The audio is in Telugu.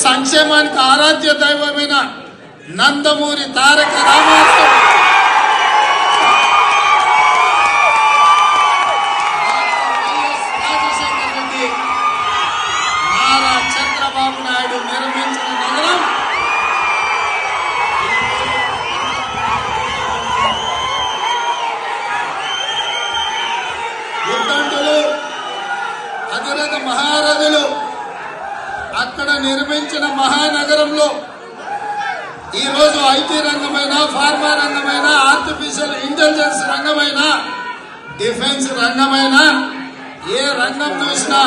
సంక్షేమానికి ఆరాధ్య దైవమైన నందమూరి తారక రామారావు వైఎస్ నారా చంద్రబాబు నాయుడు నిర్మించిన నగరం. ఉద్దండులు అధిరథ మహారథులు అక్కడ నిర్మించిన మహానగరంలో ఈ రోజు ఐటీ రంగమైన ఫార్మా రంగమైన ఆర్టిఫిషియల్ ఇంటెలిజెన్స్ రంగమైన డిఫెన్స్ రంగమైన ఏ రంగం చూసినా